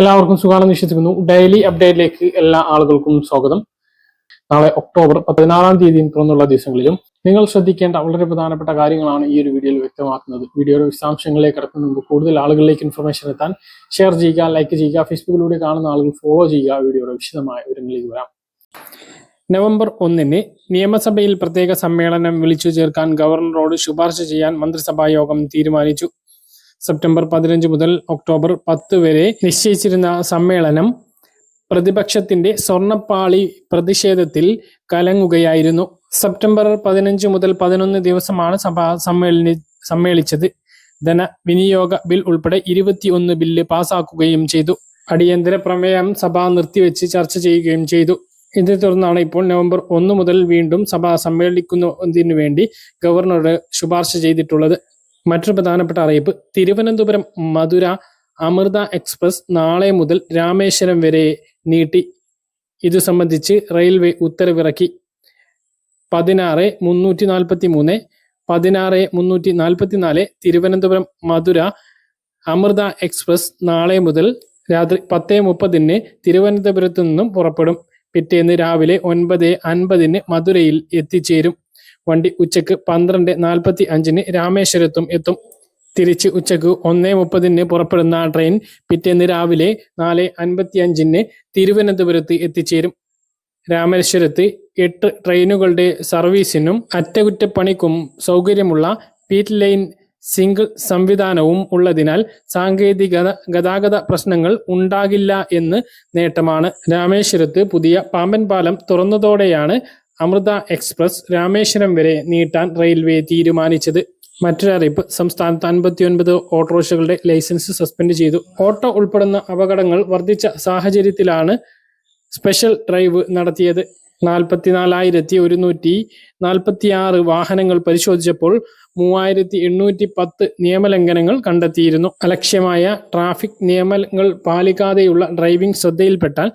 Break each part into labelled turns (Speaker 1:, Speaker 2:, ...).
Speaker 1: എല്ലാവർക്കും സുഖമാണെന്ന് വിശ്വസിക്കുന്നു. ഡെയിലി അപ്ഡേറ്റിലേക്ക് എല്ലാ ആളുകൾക്കും സ്വാഗതം. നാളെ ഒക്ടോബർ പതിനാറാം തീയതി തുറന്നുള്ള ദിവസങ്ങളിലും നിങ്ങൾ ശ്രദ്ധിക്കേണ്ട വളരെ പ്രധാനപ്പെട്ട കാര്യങ്ങളാണ് ഈ ഒരു വീഡിയോയിൽ വ്യക്തമാക്കുന്നത്. വീഡിയോയുടെ വിശദാംശങ്ങളിലേക്ക് കിടക്കുന്ന മുമ്പ് കൂടുതൽ ആളുകളിലേക്ക് ഇൻഫർമേഷൻ എത്താൻ ഷെയർ ചെയ്യുക ലൈക്ക് ചെയ്യുക ഫേസ്ബുക്കിലൂടെ കാണുന്ന ആളുകൾ ഫോളോ ചെയ്യുക. വീഡിയോയുടെ വിശദമായ വിവരങ്ങളിലേക്ക് വരാം. നവംബർ ഒന്നിന് നിയമസഭയിൽ പ്രത്യേക സമ്മേളനം വിളിച്ചു ചേർക്കാൻ ഗവർണറോട് ശുപാർശ ചെയ്യാൻ മന്ത്രിസഭാ യോഗം തീരുമാനിച്ചു. സെപ്റ്റംബർ പതിനഞ്ച് മുതൽ ഒക്ടോബർ പത്ത് വരെ നിശ്ചയിച്ചിരുന്ന സമ്മേളനം പ്രതിപക്ഷത്തിന്റെ സ്വർണപ്പാളി പ്രതിഷേധത്തിൽ കലങ്ങുകയായിരുന്നു. സെപ്റ്റംബർ പതിനഞ്ച് മുതൽ പതിനൊന്ന് ദിവസമാണ് സഭ സമ്മേളനി സമ്മേളിച്ചത്. ധനവിനിയോഗ ബിൽ ഉൾപ്പെടെ ഇരുപത്തിയൊന്ന് ബില്ല് പാസാക്കുകയും ചെയ്തു. അടിയന്തര പ്രമേയം സഭ നിർത്തിവെച്ച് ചർച്ച ചെയ്യുകയും ചെയ്തു. ഇതേ തുടർന്നാണ് ഇപ്പോൾ നവംബർ ഒന്ന് മുതൽ വീണ്ടും സഭ സമ്മേളിക്കുന്നതിനു വേണ്ടി ഗവർണറുടെ ശുപാർശ ചെയ്തിട്ടുള്ളത്. മറ്റൊരു പ്രധാനപ്പെട്ട അറിയിപ്പ്. തിരുവനന്തപുരം മധുര അമൃത എക്സ്പ്രസ് നാളെ മുതൽ രാമേശ്വരം വരെ നീട്ടി. ഇതു സംബന്ധിച്ച് റെയിൽവേ ഉത്തരവിറക്കി. പതിനാറ് മുന്നൂറ്റി നാൽപ്പത്തി മൂന്ന് പതിനാറ് മുന്നൂറ്റി നാൽപ്പത്തി നാല് തിരുവനന്തപുരം മധുര അമൃത എക്സ്പ്രസ് നാളെ മുതൽ രാത്രി പത്ത് മുപ്പതിന് തിരുവനന്തപുരത്തു നിന്നും പുറപ്പെടും. പിറ്റേന്ന് രാവിലെ ഒൻപത് അൻപതിന് മധുരയിൽ എത്തിച്ചേരും. വണ്ടി ഉച്ചയ്ക്ക് പന്ത്രണ്ട് നാൽപ്പത്തി അഞ്ചിന് രാമേശ്വരത്തും എത്തും. തിരിച്ച് ഉച്ചയ്ക്ക് ഒന്നേ മുപ്പതിന് പുറപ്പെടുന്ന ട്രെയിൻ പിറ്റേന്ന് രാവിലെ നാല് അൻപത്തി അഞ്ചിന് തിരുവനന്തപുരത്ത് എത്തിച്ചേരും. രാമേശ്വരത്ത് എട്ട് ട്രെയിനുകളുടെ സർവീസിനും അറ്റകുറ്റപ്പണിക്കും സൗകര്യമുള്ള പീറ്റ് ലൈൻ സിംഗിൾ സംവിധാനവും ഉള്ളതിനാൽ സാങ്കേതിക ഗതാഗത പ്രശ്നങ്ങൾ ഉണ്ടാകില്ല എന്ന് നേട്ടമാണ്. രാമേശ്വരത്ത് പുതിയ പാമ്പൻ പാലം തുറന്നതോടെയാണ് അമൃത എക്സ്പ്രസ് രാമേശ്വരം വരെ നീട്ടാൻ റെയിൽവേ തീരുമാനിച്ചത്. മറ്റൊരു അറിയിപ്പ് സംസ്ഥാനത്ത് അൻപത്തിയൊൻപത് ഓട്ടോറിക്ഷകളുടെ ലൈസൻസ് സസ്പെൻഡ് ചെയ്തു. ഓട്ടോ ഉൾപ്പെടുന്ന അപകടങ്ങൾ വർദ്ധിച്ച സാഹചര്യത്തിലാണ് സ്പെഷ്യൽ ഡ്രൈവ് നടത്തിയത്. നാൽപ്പത്തിനാലായിരത്തി ഒരുന്നൂറ്റി നാൽപ്പത്തി ആറ് വാഹനങ്ങൾ പരിശോധിച്ചപ്പോൾ മൂവായിരത്തി എണ്ണൂറ്റി പത്ത് നിയമലംഘനങ്ങൾ കണ്ടെത്തിയിരുന്നു. അലക്ഷ്യമായ ട്രാഫിക് നിയമങ്ങൾ പാലിക്കാതെയുള്ള ഡ്രൈവിംഗ് ശ്രദ്ധയിൽപ്പെട്ടാൽ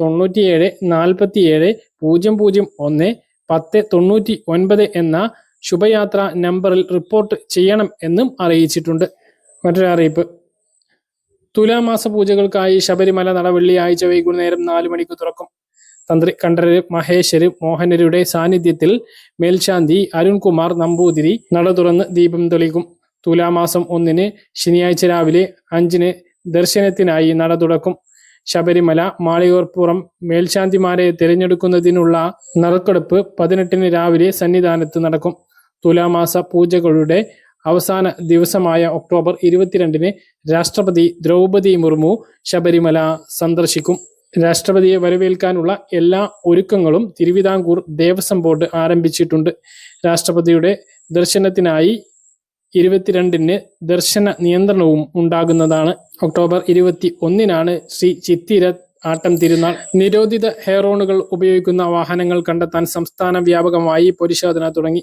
Speaker 1: തൊണ്ണൂറ്റിയേഴ് നാൽപ്പത്തിയേഴ് പൂജ്യം പൂജ്യം ഒന്ന് പത്ത് തൊണ്ണൂറ്റി ഒൻപത് എന്ന ശുഭയാത്ര നമ്പറിൽ റിപ്പോർട്ട് ചെയ്യണം എന്നും അറിയിച്ചിട്ടുണ്ട്. മറ്റൊരു അറിയിപ്പ്. തുലാമാസ പൂജകൾക്കായി ശബരിമല നട വെള്ളിയാഴ്ച വൈകുന്നേരം നാലു മണിക്ക് തുറക്കും. തന്ത്രി കണ്ഠരര് മഹേശ്വര് മോഹനരുടെ സാന്നിധ്യത്തിൽ മേൽശാന്തി അരുൺകുമാർ നമ്പൂതിരി നട തുറന്ന് ദീപം തെളിക്കും. തുലാമാസം ഒന്നിന് ശനിയാഴ്ച രാവിലെ അഞ്ചിന് ദർശനത്തിനായി നട തുറക്കും. ശബരിമല മാളികോർപ്പുറം മേൽശാന്തിമാരെ തിരഞ്ഞെടുക്കുന്നതിനുള്ള നറുക്കെടുപ്പ് പതിനെട്ടിന് രാവിലെ സന്നിധാനത്ത് നടക്കും. തുലാമാസ പൂജകളുടെ അവസാന ദിവസമായ ഒക്ടോബർ ഇരുപത്തിരണ്ടിന് രാഷ്ട്രപതി ദ്രൗപതി മുർമു ശബരിമല സന്ദർശിക്കും. രാഷ്ട്രപതിയെ വരവേൽക്കാനുള്ള എല്ലാ ഒരുക്കങ്ങളും തിരുവിതാംകൂർ ദേവസ്വം ബോർഡ് ആരംഭിച്ചിട്ടുണ്ട്. രാഷ്ട്രപതിയുടെ ദർശനത്തിനായി ഇരുപത്തിരണ്ടിന് ദർശന നിയന്ത്രണവും ഉണ്ടാകുന്നതാണ്. ഒക്ടോബർ ഇരുപത്തി ഒന്നിനാണ് ശ്രീ ചിത്തിര ആട്ടം തിരുനാൾ. നിരോധിത ഹെയറോണുകൾ ഉപയോഗിക്കുന്ന വാഹനങ്ങൾ കണ്ടെത്താൻ സംസ്ഥാന വ്യാപകമായി പരിശോധന തുടങ്ങി.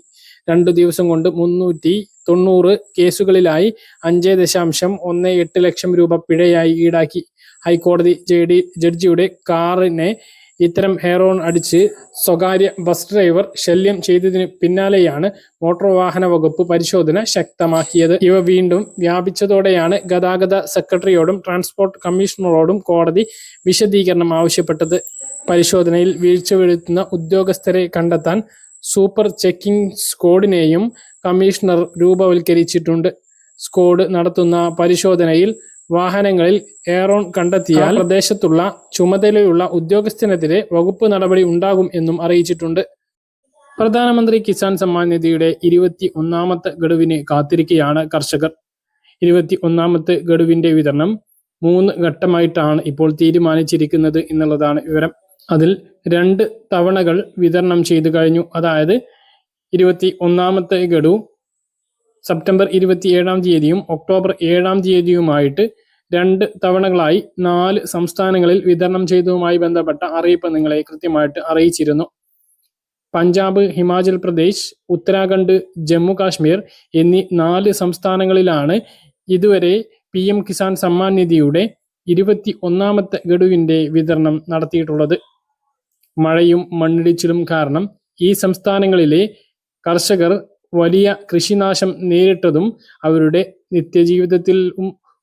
Speaker 1: രണ്ടു ദിവസം കൊണ്ട് മുന്നൂറ്റി തൊണ്ണൂറ് കേസുകളിലായി അഞ്ച് ദശാംശം ഒന്ന് എട്ട് ലക്ഷം രൂപ പിഴയായി ഈടാക്കി. ഹൈക്കോടതി ജഡി ജഡ്ജിയുടെ കാറിനെ ഇത്തരം ഹെയറോൺ അടിച്ച് സ്വകാര്യ ബസ് ഡ്രൈവർ ശല്യം ചെയ്തതിന് പിന്നാലെയാണ് മോട്ടോർ വാഹന വകുപ്പ് പരിശോധന ശക്തമാക്കിയത്. ഇവ വീണ്ടും വ്യാപിച്ചതോടെയാണ് ഗതാഗത സെക്രട്ടറിയോടും ട്രാൻസ്പോർട്ട് കമ്മീഷണറോടും കോടതി വിശദീകരണം ആവശ്യപ്പെട്ടത്. പരിശോധനയിൽ വീഴ്ച വീഴ്ത്തുന്ന ഉദ്യോഗസ്ഥരെ കണ്ടെത്താൻ സൂപ്പർ ചെക്കിംഗ് സ്ക്വാഡിനെയും കമ്മീഷണർ രൂപവൽക്കരിച്ചിട്ടുണ്ട്. സ്ക്വാഡ് നടത്തുന്ന പരിശോധനയിൽ വാഹനങ്ങളിൽ എയറോൺ കണ്ടെത്തിയാൽ പ്രദേശത്തുള്ള ചുമതലയുള്ള ഉദ്യോഗസ്ഥനെതിരെ വകുപ്പ് നടപടി ഉണ്ടാകും എന്നും അറിയിച്ചിട്ടുണ്ട്. പ്രധാനമന്ത്രി കിസാൻ സമ്മാൻ നിധിയുടെ ഇരുപത്തി ഒന്നാമത്തെ ഗഡുവിന് കാത്തിരിക്കുകയാണ് കർഷകർ. ഇരുപത്തി ഒന്നാമത്തെ ഗഡുവിന്റെ വിതരണം മൂന്ന് ഘട്ടമായിട്ടാണ് ഇപ്പോൾ തീരുമാനിച്ചിരിക്കുന്നത് എന്നുള്ളതാണ് വിവരം. അതിൽ രണ്ട് തവണകൾ വിതരണം ചെയ്തു കഴിഞ്ഞു. അതായത് ഇരുപത്തി ഒന്നാമത്തെ ഗഡു സെപ്റ്റംബർ ഇരുപത്തി ഏഴാം തീയതിയും ഒക്ടോബർ ഏഴാം തീയതിയുമായിട്ട് രണ്ട് തവണകളായി നാല് സംസ്ഥാനങ്ങളിൽ വിതരണം ചെയ്തതുമായി ബന്ധപ്പെട്ട അറിയിപ്പ് നിങ്ങളെ കൃത്യമായിട്ട് അറിയിച്ചിരുന്നു. പഞ്ചാബ് ഹിമാചൽ പ്രദേശ് ഉത്തരാഖണ്ഡ് ജമ്മു കാശ്മീർ എന്നീ നാല് സംസ്ഥാനങ്ങളിലാണ് ഇതുവരെ പി എം കിസാൻ സമ്മാൻ നിധിയുടെ ഇരുപത്തി ഒന്നാമത്തെ ഗഡുവിന്റെ വിതരണം നടത്തിയിട്ടുള്ളത്. മഴയും മണ്ണിടിച്ചിലും കാരണം ഈ സംസ്ഥാനങ്ങളിലെ കർഷകർ വലിയ കൃഷിനാശം നേരിട്ടതും അവരുടെ നിത്യജീവിതത്തിൽ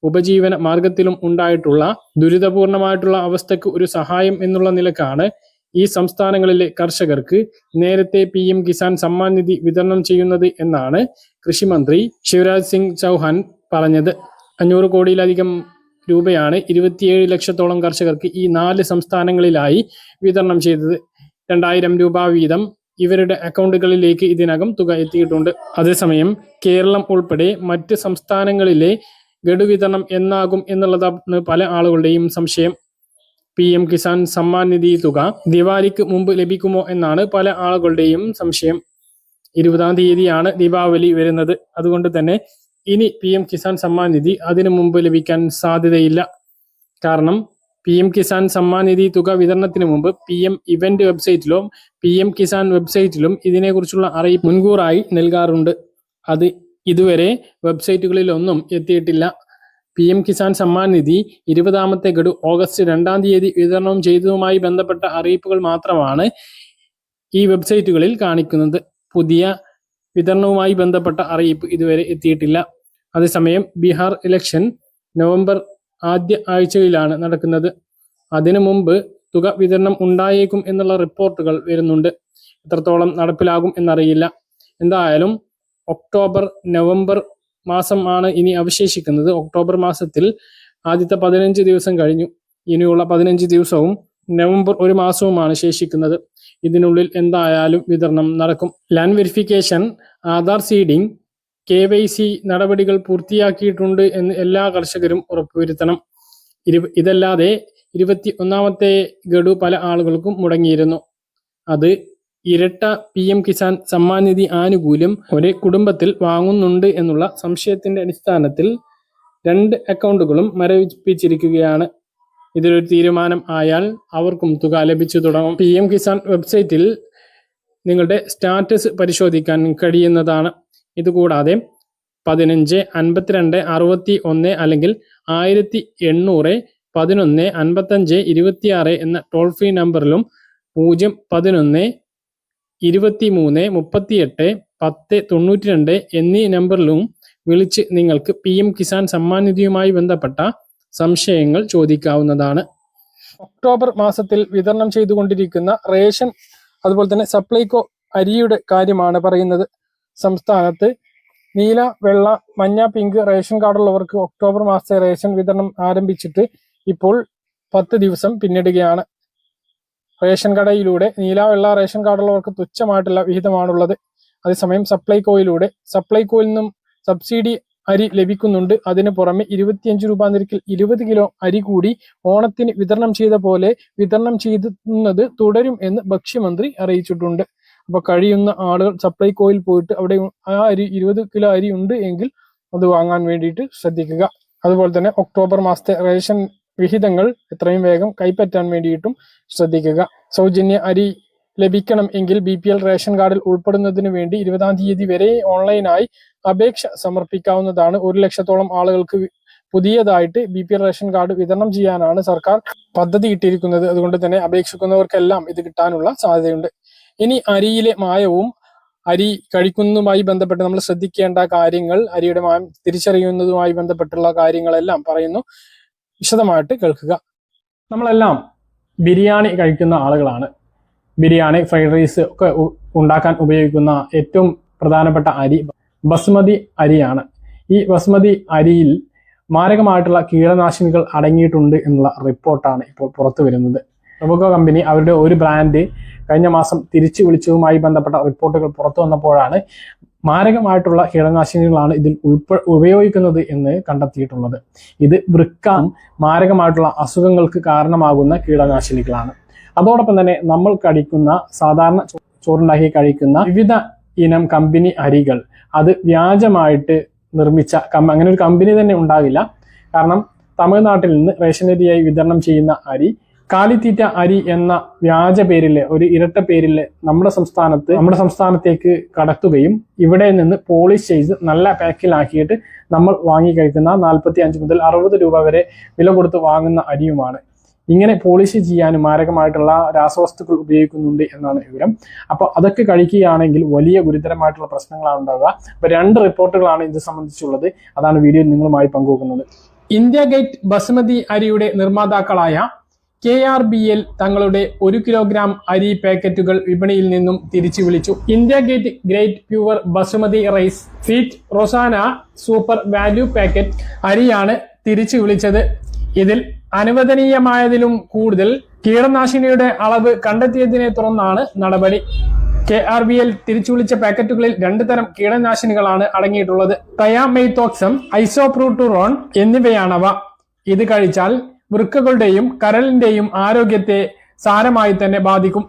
Speaker 1: ഉപജീവന മാർഗത്തിലും ഉണ്ടായിട്ടുള്ള ദുരിതപൂർണമായിട്ടുള്ള അവസ്ഥയ്ക്ക് ഒരു സഹായം എന്നുള്ള നിലക്കാണ് ഈ സംസ്ഥാനങ്ങളിലെ കർഷകർക്ക് നേരത്തെ പി എം കിസാൻ സമ്മാൻ നിധി വിതരണം ചെയ്യുന്നത് എന്നാണ് കൃഷിമന്ത്രി ശിവരാജ് സിംഗ് ചൗഹാൻ പറഞ്ഞത്. അഞ്ഞൂറ് കോടിയിലധികം രൂപയാണ് ഇരുപത്തിയേഴ് ലക്ഷത്തോളം കർഷകർക്ക് ഈ നാല് സംസ്ഥാനങ്ങളിലായി വിതരണം ചെയ്തത്. രണ്ടായിരം രൂപ വീതം ഇവരുടെ അക്കൗണ്ടുകളിലേക്ക് ഇതിനകം തുക എത്തിയിട്ടുണ്ട്. അതേസമയം കേരളം ഉൾപ്പെടെ മറ്റ് സംസ്ഥാനങ്ങളിലെ ഗഡു വിതരണം എന്നാകും എന്നുള്ളതാണ് പല ആളുകളുടെയും സംശയം. പി എം കിസാൻ സമ്മാൻ നിധി തുക ദിവാലിക്ക് മുമ്പ് ലഭിക്കുമോ എന്നാണ് പല ആളുകളുടെയും സംശയം. ഇരുപതാം തീയതിയാണ് ദീപാവലി വരുന്നത്. അതുകൊണ്ട് തന്നെ ഇനി പി എം കിസാൻ സമ്മാൻ നിധി അതിനു മുമ്പ് ലഭിക്കാൻ സാധ്യതയില്ല. കാരണം പി എം കിസാൻ സമ്മാൻ നിധി തുക വിതരണത്തിന് മുമ്പ് പി എം ഇവന്റ് വെബ്സൈറ്റിലും പി എം കിസാൻ വെബ്സൈറ്റിലും ഇതിനെക്കുറിച്ചുള്ള അറിയിപ്പ് മുൻകൂറായി നൽകാറുണ്ട്. അത് ഇതുവരെ വെബ്സൈറ്റുകളിലൊന്നും എത്തിയിട്ടില്ല. പി എം കിസാൻ സമ്മാൻ നിധി ഇരുപതാമത്തെ ഗഡു ഓഗസ്റ്റ് രണ്ടാം തീയതി വിതരണം ചെയ്തതുമായി ബന്ധപ്പെട്ട അറിയിപ്പുകൾ മാത്രമാണ് ഈ വെബ്സൈറ്റുകളിൽ കാണിക്കുന്നത്. പുതിയ വിതരണവുമായി ബന്ധപ്പെട്ട അറിയിപ്പ് ഇതുവരെ എത്തിയിട്ടില്ല. അതേസമയം ബീഹാർ ഇലക്ഷൻ നവംബർ ആദ്യ ആഴ്ചയിലാണ് നടക്കുന്നത്. അതിനു മുമ്പ് തുക വിതരണം ഉണ്ടായേക്കും എന്നുള്ള റിപ്പോർട്ടുകൾ വരുന്നുണ്ട്. എത്രത്തോളം നടപ്പിലാകും എന്നറിയില്ല. എന്തായാലും ഒക്ടോബർ നവംബർ മാസം ആണ് ഇനി അവശേഷിക്കുന്നത്. ഒക്ടോബർ മാസത്തിൽ ആദ്യത്തെ പതിനഞ്ച് ദിവസം കഴിഞ്ഞു. ഇനിയുള്ള പതിനഞ്ച് ദിവസവും നവംബർ ഒരു മാസവുമാണ് ശേഷിക്കുന്നത്. ഇതിനുള്ളിൽ എന്തായാലും വിതരണം നടക്കും. Land verification Aadhaar seeding K Y C നടപടികൾ പൂർത്തിയാക്കിയിട്ടുണ്ട് എന്ന് എല്ലാ കർഷകരും ഉറപ്പുവരുത്തണം. ഇരു ഇതല്ലാതെ ഇരുപത്തി ഒന്നാമത്തെ ഗഡു പല ആളുകൾക്കും മുടങ്ങിയിരുന്നു. അത് ഇരട്ട പി എം കിസാൻ സമ്മാൻ നിധി ആനുകൂല്യം ഒരേ കുടുംബത്തിൽ വാങ്ങുന്നുണ്ട് എന്നുള്ള സംശയത്തിന്റെ അടിസ്ഥാനത്തിൽ രണ്ട് അക്കൗണ്ടുകളും മരവിപ്പിച്ചിരിക്കുകയാണ്. ഇതിലൊരു തീരുമാനം ആയാൽ അവർക്കും തുക ലഭിച്ചു തുടങ്ങും. പി എം കിസാൻ വെബ്സൈറ്റിൽ നിങ്ങളുടെ സ്റ്റാറ്റസ് പരിശോധിക്കാൻ കഴിയുന്നതാണ്. ഇതുകൂടാതെ പതിനഞ്ച് അൻപത്തിരണ്ട് അറുപത്തി ഒന്ന് അല്ലെങ്കിൽ ആയിരത്തി എണ്ണൂറ് പതിനൊന്ന് അൻപത്തഞ്ച് ഇരുപത്തിയാറ് എന്ന ടോൾ ഫ്രീ നമ്പറിലും പൂജ്യം പതിനൊന്ന് ഇരുപത്തി മൂന്ന് മുപ്പത്തിയെട്ട് പത്ത് തൊണ്ണൂറ്റി രണ്ട് എന്നീ നമ്പറിലും വിളിച്ച് നിങ്ങൾക്ക് പി എം കിസാൻ സമ്മാൻ നിധിയുമായി ബന്ധപ്പെട്ട സംശയങ്ങൾ ചോദിക്കാവുന്നതാണ്. ഒക്ടോബർ മാസത്തിൽ വിതരണം ചെയ്തുകൊണ്ടിരിക്കുന്ന റേഷൻ അതുപോലെ തന്നെ സപ്ലൈകോ അരിയുടെ കാര്യമാണ് പറയുന്നത്. സംസ്ഥാനത്ത് നീല വെള്ള മഞ്ഞ പിങ്ക് റേഷൻ കാർഡുള്ളവർക്ക് ഒക്ടോബർ മാസത്തെ റേഷൻ വിതരണം ആരംഭിച്ചിട്ട് ഇപ്പോൾ പത്ത് ദിവസം പിന്നിടുകയാണ്. റേഷൻ കടയിലൂടെ നീല വെള്ള റേഷൻ കാർഡുള്ളവർക്ക് തുച്ഛമായിട്ടുള്ള വിഹിതമാണുള്ളത്. അതേസമയം സപ്ലൈകോയിലൂടെ സപ്ലൈകോയിൽ നിന്നും സബ്സിഡി അരി ലഭിക്കുന്നുണ്ട്. അതിന് പുറമെ ഇരുപത്തിയഞ്ച് രൂപ നിരക്കിൽ ഇരുപത് കിലോ അരി കൂടി ഓണത്തിന് വിതരണം ചെയ്ത പോലെ വിതരണം ചെയ്യുന്നത് തുടരും എന്ന് ഭക്ഷ്യമന്ത്രി അറിയിച്ചിട്ടുണ്ട്. അപ്പൊ കഴിയുന്ന ആളുകൾ സപ്ലൈകോയിൽ പോയിട്ട് അവിടെ ആ അരി ഇരുപത് കിലോ അരി ഉണ്ട് എങ്കിൽ അത് വാങ്ങാൻ വേണ്ടിയിട്ട് ശ്രദ്ധിക്കുക. അതുപോലെ തന്നെ ഒക്ടോബർ മാസത്തെ റേഷൻ വിഹിതങ്ങൾ എത്രയും വേഗം കൈപ്പറ്റാൻ വേണ്ടിയിട്ടും ശ്രദ്ധിക്കുക. സൗജന്യ അരി ലഭിക്കണം എങ്കിൽ ബി പി എൽ റേഷൻ കാർഡിൽ ഉൾപ്പെടുന്നതിന് വേണ്ടി ഇരുപതാം തീയതി വരെ ഓൺലൈനായി അപേക്ഷ സമർപ്പിക്കാവുന്നതാണ്. ഒരു ലക്ഷത്തോളം ആളുകൾക്ക് പുതിയതായിട്ട് B P L ration card വിതരണം ചെയ്യാനാണ് സർക്കാർ പദ്ധതി ഇട്ടിരിക്കുന്നത് അതുകൊണ്ട് തന്നെ അപേക്ഷിക്കുന്നവർക്കെല്ലാം ഇത് കിട്ടാനുള്ള സാധ്യതയുണ്ട്. ഇനി അരിയിലെ മായവും അരി കഴിക്കുന്നതുമായി ബന്ധപ്പെട്ട് നമ്മൾ ശ്രദ്ധിക്കേണ്ട കാര്യങ്ങൾ അരിയുടെ മായം തിരിച്ചറിയുന്നതുമായി ബന്ധപ്പെട്ടുള്ള കാര്യങ്ങളെല്ലാം പറയുന്നു. വിശദമായിട്ട് കേൾക്കുക. നമ്മളെല്ലാം ബിരിയാണി കഴിക്കുന്ന ആളുകളാണ്. ബിരിയാണി ഫ്രൈഡ് റൈസ് ഒക്കെ ഉണ്ടാക്കാൻ ഉപയോഗിക്കുന്ന ഏറ്റവും പ്രധാനപ്പെട്ട അരി ബസ്മതി അരിയാണ്. ഈ ബസ്മതി അരിയിൽ മാരകമായിട്ടുള്ള കീടനാശിനികൾ അടങ്ങിയിട്ടുണ്ട് എന്നുള്ള റിപ്പോർട്ടാണ് ഇപ്പോൾ പുറത്തു വരുന്നത്. റബോക്കോ കമ്പനി അവരുടെ ഒരു ബ്രാൻഡ് കഴിഞ്ഞ മാസം തിരിച്ചു വിളിച്ചതുമായി ബന്ധപ്പെട്ട റിപ്പോർട്ടുകൾ പുറത്തു വന്നപ്പോഴാണ് മാരകമായിട്ടുള്ള കീടനാശിനികളാണ് ഇതിൽ ഉൾപ്പെ ഉപയോഗിക്കുന്നത് എന്ന് കണ്ടെത്തിയിട്ടുള്ളത്. ഇത് വൃക്കം മാരകമായിട്ടുള്ള അസുഖങ്ങൾക്ക് കാരണമാകുന്ന കീടനാശിനികളാണ്. അതോടൊപ്പം തന്നെ നമ്മൾ കഴിക്കുന്ന സാധാരണ ചോറുണ്ടാക്കി കഴിക്കുന്ന വിവിധ ഇനം കമ്പനി അരികൾ അത് വ്യാജമായിട്ട് നിർമ്മിച്ച അങ്ങനെ ഒരു കമ്പനി തന്നെ ഉണ്ടാകില്ല. കാരണം തമിഴ്നാട്ടിൽ നിന്ന് റേഷൻ അരിയായി വിതരണം ചെയ്യുന്ന അരി കാലിത്തീറ്റ അരി എന്ന വ്യാജ പേരിൽ ഒരു ഇരട്ട പേരിൽ നമ്മുടെ സംസ്ഥാനത്ത് നമ്മുടെ സംസ്ഥാനത്തേക്ക് കടത്തുകയും ഇവിടെ നിന്ന് പോളിഷ് ചെയ്ത് നല്ല പാക്കിലാക്കിയിട്ട് നമ്മൾ വാങ്ങി കഴിക്കുന്ന നാൽപ്പത്തി അഞ്ച് മുതൽ അറുപത് രൂപ വരെ വില കൊടുത്ത് വാങ്ങുന്ന അരിയുമാണ്. ഇങ്ങനെ പോളിഷ് ചെയ്യാനും മാരകമായിട്ടുള്ള രാസവസ്തുക്കൾ ഉപയോഗിക്കുന്നുണ്ട് എന്നാണ് വിവരം. അപ്പോൾ അതൊക്കെ കഴിക്കുകയാണെങ്കിൽ വലിയ ഗുരുതരമായിട്ടുള്ള പ്രശ്നങ്ങളാണ് ഉണ്ടാവുക. അപ്പോൾ രണ്ട് റിപ്പോർട്ടുകളാണ് ഇത് സംബന്ധിച്ചുള്ളത്. അതാണ് വീഡിയോയിൽ നിങ്ങളുമായി പങ്കുവെക്കുന്നത്. ഇന്ത്യ ഗേറ്റ് ബസുമതി അരിയുടെ നിർമ്മാതാക്കളായ കെ ആർ ബി എൽ തങ്ങളുടെ ഒരു കിലോഗ്രാം അരി പാക്കറ്റുകൾ വിപണിയിൽ നിന്നും തിരിച്ചു വിളിച്ചു. India gate great pure basmati rice seat Rosana super value packet അരിയാണ് തിരിച്ചു വിളിച്ചത്. ഇതിൽ അനുവദനീയമായതിലും കൂടുതൽ കീടനാശിനിയുടെ അളവ് കണ്ടെത്തിയതിനെ തുടർന്നാണ് നടപടി. കെ ആർ ബി എൽ തിരിച്ചു വിളിച്ച പാക്കറ്റുകളിൽ രണ്ട് തരം കീടനാശിനികളാണ് അടങ്ങിയിട്ടുള്ളത്. തയാമെയ്തോക്സം ഐസോപ്രൂട്ടുറോൺ എന്നിവയാണവ. ഇത് കഴിച്ചാൽ വൃക്കകളുടെയും കരളിന്റെയും ആരോഗ്യത്തെ സാരമായി തന്നെ ബാധിക്കും.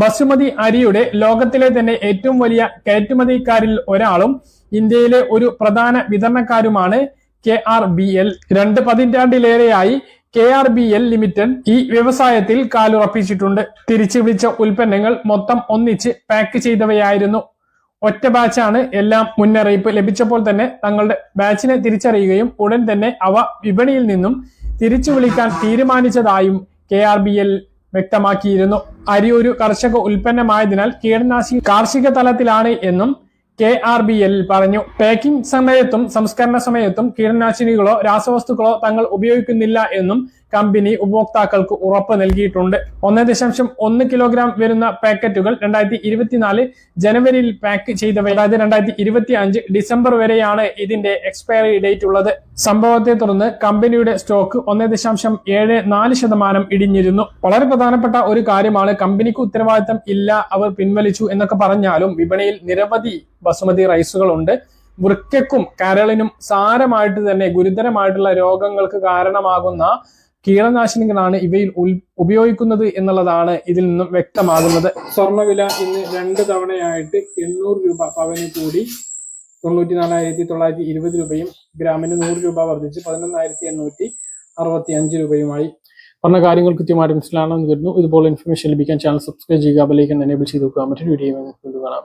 Speaker 1: ബസുമതി അരിയുടെ ലോകത്തിലെ തന്നെ ഏറ്റവും വലിയ കയറ്റുമതിക്കാരിൽ ഒരാളും ഇന്ത്യയിലെ ഒരു പ്രധാന വിതരണക്കാരുമാണ് കെ ആർ ബി എൽ. രണ്ട് പതിറ്റാണ്ടിലേറെയായി K R B L limited ഈ വ്യവസായത്തിൽ കാലുറപ്പിച്ചിട്ടുണ്ട്. തിരിച്ചു വിളിച്ച ഉൽപ്പന്നങ്ങൾ മൊത്തം ഒന്നിച്ച് പാക്ക് ചെയ്തവയായിരുന്നു. ഒറ്റ ബാച്ചാണ് എല്ലാം മുന്നറിയിപ്പ് ലഭിച്ചപ്പോൾ തന്നെ തങ്ങളുടെ ബാച്ചിനെ തിരിച്ചറിയുകയും ഉടൻ തന്നെ അവ വിപണിയിൽ നിന്നും തിരിച്ചു വിളിക്കാൻ തീരുമാനിച്ചതായും കെ ആർ ബി എൽ വ്യക്തമാക്കിയിരുന്നു. അരി ഒരു കർഷക ഉൽപ്പന്നമായതിനാൽ കീടനാശിനി കാർഷിക തലത്തിലാണ് എന്നും കെ ആർ ബി എൽ പറഞ്ഞു. പാക്കിംഗ് സമയത്തും സംസ്കരണ സമയത്തും കീടനാശിനികളോ രാസവസ്തുക്കളോ തങ്ങൾ ഉപയോഗിക്കുന്നില്ല എന്നും കമ്പനി ഉപഭോക്താക്കൾക്ക് ഉറപ്പ് നൽകിയിട്ടുണ്ട്. ഒന്ന് ദശാംശം ഒന്ന് കിലോഗ്രാം വരുന്ന പാക്കറ്റുകൾ രണ്ടായിരത്തി ഇരുപത്തിനാല് ജനുവരിയിൽ പാക്ക് ചെയ്തവ അതായത് രണ്ടായിരത്തി ഇരുപത്തി അഞ്ച് ഡിസംബർ വരെയാണ് ഇതിന്റെ എക്സ്പയറി ഡേറ്റ് ഉള്ളത്. സംഭവത്തെ തുടർന്ന് കമ്പനിയുടെ സ്റ്റോക്ക് ഒന്ന് ദശാംശം ഏഴ് നാല് ശതമാനം ഇടിഞ്ഞിരുന്നു. വളരെ പ്രധാനപ്പെട്ട ഒരു കാര്യമാണ് കമ്പനിക്ക് ഉത്തരവാദിത്തം ഇല്ല അവർ പിൻവലിച്ചു എന്നൊക്കെ പറഞ്ഞാലും വിപണിയിൽ നിരവധി ബസുമതി റൈസുകളുണ്ട്. വൃക്കയ്ക്കും കരളിനും സാരമായിട്ട് തന്നെ ഗുരുതരമായിട്ടുള്ള രോഗങ്ങൾക്ക് കാരണമാകുന്ന കീടനാശിനികളാണ് ഇവയിൽ ഉപയോഗിക്കുന്നത് എന്നുള്ളതാണ് ഇതിൽ നിന്നും വ്യക്തമാകുന്നത്. സ്വർണവില ഇന്ന് രണ്ട് തവണയായിട്ട് എണ്ണൂറ് രൂപ പവന് കൂടി തൊണ്ണൂറ്റി നാലായിരത്തി തൊള്ളായിരത്തി ഇരുപത് രൂപയും ഗ്രാമിന് നൂറ് രൂപ വർദ്ധിച്ച് പതിനൊന്നായിരത്തി എണ്ണൂറ്റി അറുപത്തി അഞ്ച് രൂപയുമായി. പറഞ്ഞ കാര്യങ്ങൾ കൃത്യമായിട്ട് മനസ്സിലാണെന്ന് കരുതുന്നു. ഇതുപോലെ ഇൻഫർമേഷൻ ലഭിക്കാൻ ചാനൽ സബ്സ്ക്രൈബ് ചെയ്യുക ബെലൈക്കൻ എനേബിൾ ചെയ്ത് നോക്കുക മറ്റൊരു വീഡിയോ കാണാം.